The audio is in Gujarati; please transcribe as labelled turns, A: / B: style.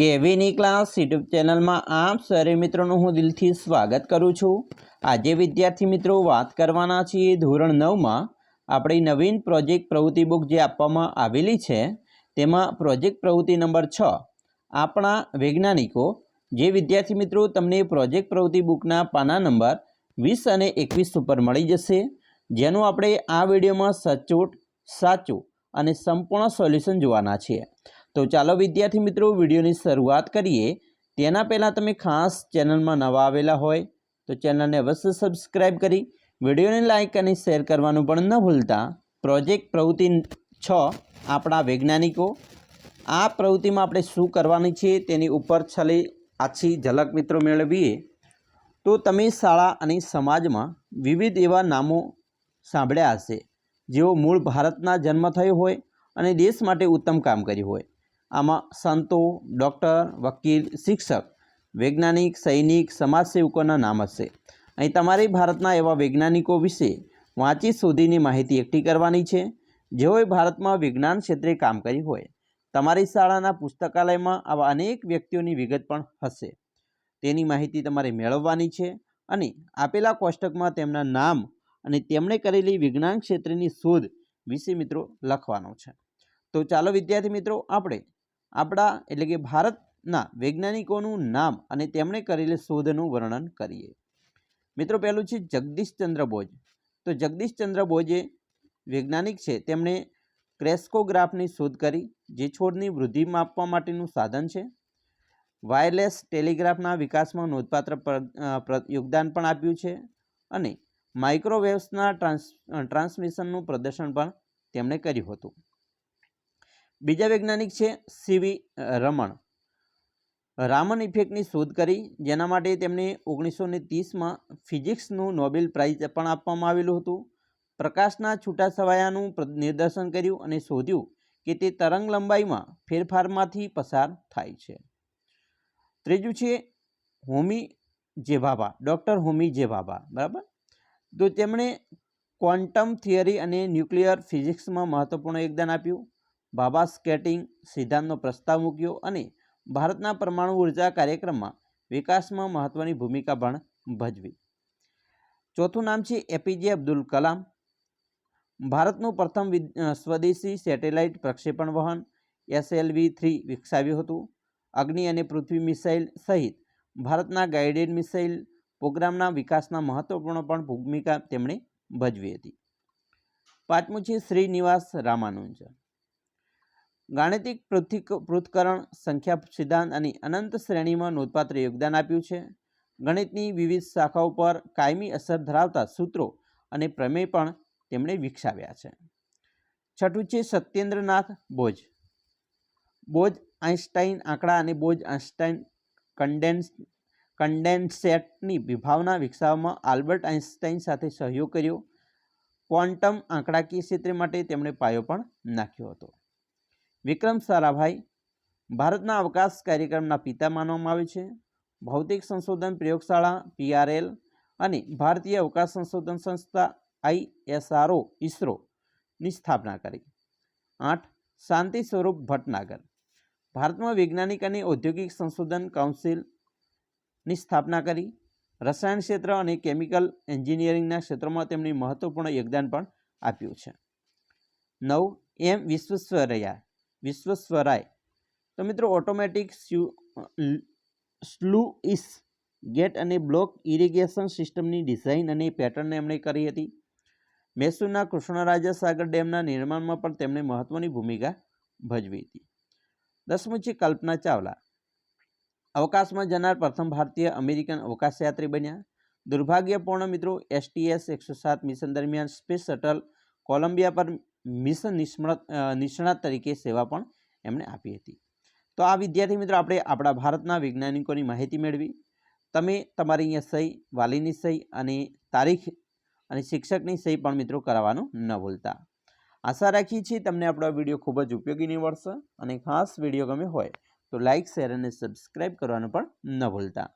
A: કેવીની ક્લાસ યુટ્યુબ ચેનલમાં આપ સરે મિત્રોનું હું દિલથી સ્વાગત કરું છું. આજે વિદ્યાર્થી મિત્રો વાત કરવાના છીએ ધોરણ નવમાં આપણી નવીન પ્રોજેક્ટ પ્રવૃત્તિ બુક જે આપવામાં આવેલી છે, તેમાં પ્રોજેક્ટ પ્રવૃત્તિ નંબર છ, આપણા વૈજ્ઞાનિકો, જે વિદ્યાર્થી મિત્રો તમને પ્રોજેક્ટ પ્રવૃત્તિ બુકના પાના નંબર વીસ અને એકવીસ ઉપર મળી જશે, જેનું આપણે આ વિડીયોમાં સચોટ, સાચું અને સંપૂર્ણ સોલ્યુશન જોવાના છીએ. તો ચાલો વિદ્યાર્થી મિત્રો, વિડીયોની શરૂઆત કરીએ. તેના પહેલાં તમે ખાસ ચેનલમાં નવા આવેલા હોય, તો ચેનલને અવશ્ય સબસ્ક્રાઈબ કરી, વિડીયોને લાઇક અને શેર કરવાનું પણ ન ભૂલતા. પ્રોજેક્ટ પ્રવૃત્તિ છ, આપણા વૈજ્ઞાનિકો. આ પ્રવૃત્તિમાં આપણે શું કરવાની છે, તેની ઉપર છલી આછી ઝલક મિત્રો મેળવીએ. તો તમે શાળા અને સમાજમાં વિવિધ એવા નામો સાંભળ્યા હશે. જેઓ મૂળ ભારતના જન્મ થયો હોય અને દેશ માટે ઉત્તમ કામ કર્યું હોય. આમાં સંતો, ડૉક્ટર, વકીલ, શિક્ષક, વૈજ્ઞાનિક, સૈનિક, સમાજસેવકોના નામ હશે. અહીં તમારે ભારતના એવા વૈજ્ઞાનિકો વિશે વાંચી શોધીની માહિતી એકઠી કરવાની છે. જેઓએ ભારતમાં વિજ્ઞાન ક્ષેત્રે કામ કર્યું હોય. તમારી શાળાના પુસ્તકાલયમાં આવા અનેક વ્યક્તિઓની વિગત પણ હશે. તેની માહિતી તમારે મેળવવાની છે અને આપેલા કોષ્ટકમાં તેમના નામ અને તેમણે કરેલી વિજ્ઞાન ક્ષેત્રની શોધ વિશે મિત્રો લખવાનો છે. તો ચાલો વિદ્યાર્થી મિત્રો, આપણે આપણા એટલે કે ભારતના વૈજ્ઞાનિકોનું નામ અને તેમણે કરેલી શોધનું વર્ણન કરીએ. મિત્રો, પહેલું છે જગદીશચંદ્ર બોઝ. તો જગદીશચંદ્ર બોઝે વૈજ્ઞાનિક છે, તેમણે ક્રેસ્કોગ્રાફની શોધ કરી, જે છોડની વૃદ્ધિ માપવા માટેનું સાધન છે. વાયરલેસ ટેલિગ્રાફના વિકાસમાં નોંધપાત્ર યોગદાન પણ આપ્યું છે અને માઇક્રોવેવ્સના ટ્રાન્સ, ટ્રાન્સમિશનનું પ્રદર્શન પણ તેમણે કર્યું હતું. બીજા વૈજ્ઞાનિક છે સીવી રમણ. રામન ઇફેક્ટની શોધ કરી, જેના માટે તેમને ઓગણીસો ને ત્રીસમાં ફિઝિક્સનું નોબેલ પ્રાઇઝ પણ આપવામાં આવેલું હતું. પ્રકાશના છૂટાછવાયાનું પ્ર- નિદર્શન કર્યું અને શોધ્યું કે તે તરંગ લંબાઈમાં ફેરફારમાંથી પસાર થાય છે. ત્રીજું છે હોમી જેભાભા ડૉક્ટર હોમી જેભાભા બરાબર? તો તેમણે ક્વોન્ટમ થિયરી અને ન્યુક્લિયર ફિઝિક્સમાં મહત્વપૂર્ણ યોગદાન આપ્યું. ભાભા સ્કેટિંગ સિદ્ધાંતનો પ્રસ્તાવ મૂક્યો અને ભારતના પરમાણુ ઊર્જા કાર્યક્રમમાં વિકાસમાં મહત્ત્વની ભૂમિકા પણ ભજવી. ચોથું નામ છે એપીજે અબ્દુલ કલામ. ભારતનું પ્રથમ વિદ- સ્વદેશી સેટેલાઇટ પ્રક્ષેપણ વહન એસએલવી થ્રી વિકસાવ્યું હતું. અગ્નિ અને પૃથ્વી મિસાઇલ સહિત ભારતના ગાઇડેડ મિસાઇલ પ્રોગ્રામના વિકાસના મહત્વપૂર્ણ પણ ભૂમિકા તેમણે ભજવી હતી. પાંચમું છે શ્રીનિવાસ રામાનુજન ગાણિતિક પૃથ્થિક પૃથ્થકરણ, સંખ્યા સિદ્ધાંત અને અનંત શ્રેણીમાં નોંધપાત્ર યોગદાન આપ્યું છે. ગણિતની વિવિધ શાખાઓ પર કાયમી અસર ધરાવતા સૂત્રો અને પ્રમેય પણ તેમણે વિકસાવ્યા છે. છઠ્ઠું છે સત્યેન્દ્રનાથ બોઝ. બોઝ, આઇન્સ્ટાઇન આંકડા અને બોઝ, આઇન્સ્ટાઇન કન્ડેન્સ, કન્ડેન્સેટની વિભાવના વિકસાવવામાં આલ્બર્ટ આઇન્સ્ટાઇન સાથે સહયોગ કર્યો. ક્વોન્ટમ આંકડાકીય ક્ષેત્ર માટે તેમણે પાયો પણ નાખ્યો હતો. વિક્રમ સારાભાઈ, ભારતના અવકાશ કાર્યક્રમના પિતા માનવામાં આવે છે. ભૌતિક સંશોધન પ્રયોગશાળા પીઆરએલ અને ભારતીય અવકાશ સંશોધન સંસ્થા આઈએસઆરઓ ઇસરોની સ્થાપના કરી. આઠ, શાંતિ સ્વરૂપ ભટનાગર. ભારતમાં વૈજ્ઞાનિક અને ઔદ્યોગિક સંશોધન કાઉન્સિલની સ્થાપના કરી. રસાયણ ક્ષેત્ર અને કેમિકલ એન્જિનિયરિંગના ક્ષેત્રોમાં તેમણે મહત્વપૂર્ણ યોગદાન પણ આપ્યું છે. નવ, એમ વિશ્વેશ્વરૈયા. વિશ્વેશ્વરાય. તો મિત્રો ઓટોમેટિક સ્લુ ઇસ ગેટ અને બ્લોક ઇરિગેશન સિસ્ટમની ડિઝાઇન અને પેટર્ન એમણે કરી હતી. મૈસૂરના કૃષ્ણરાજા સાગર ડેમના નિર્માણમાં પણ તેમણે મહત્ત્વની ભૂમિકા ભજવી હતી. દસમું છે કલ્પના ચાવલા. અવકાશમાં જનાર પ્રથમ ભારતીય અમેરિકન અવકાશયાત્રી બન્યા. દુર્ભાગ્યપૂર્ણ મિત્રો એસટીએસ એકસો સાત મિશન દરમિયાન સ્પેસ શટલ કોલંબિયા પર મિશન નિષ્ણાત નિષ્ણાત તરીકે સેવા પણ એમણે આપી હતી. તો આ વિદ્યાર્થી મિત્રો, આપણે આપણા ભારતના વૈજ્ઞાનિકોની માહિતી મેળવી. તમે તમારી અહીંયા સહી, વાલીની સહી અને તારીખ અને શિક્ષકની સહી પણ મિત્રો કરાવવાનું ન ભૂલતા. આશા રાખીએ છીએ તમને આપણો વીડિયો ખૂબ જ ઉપયોગી નીવડશે અને ખાસ વીડિયો ગમે હોય તો લાઇક શેર અને સબસ્ક્રાઈબ કરવાનું પણ ન ભૂલતા.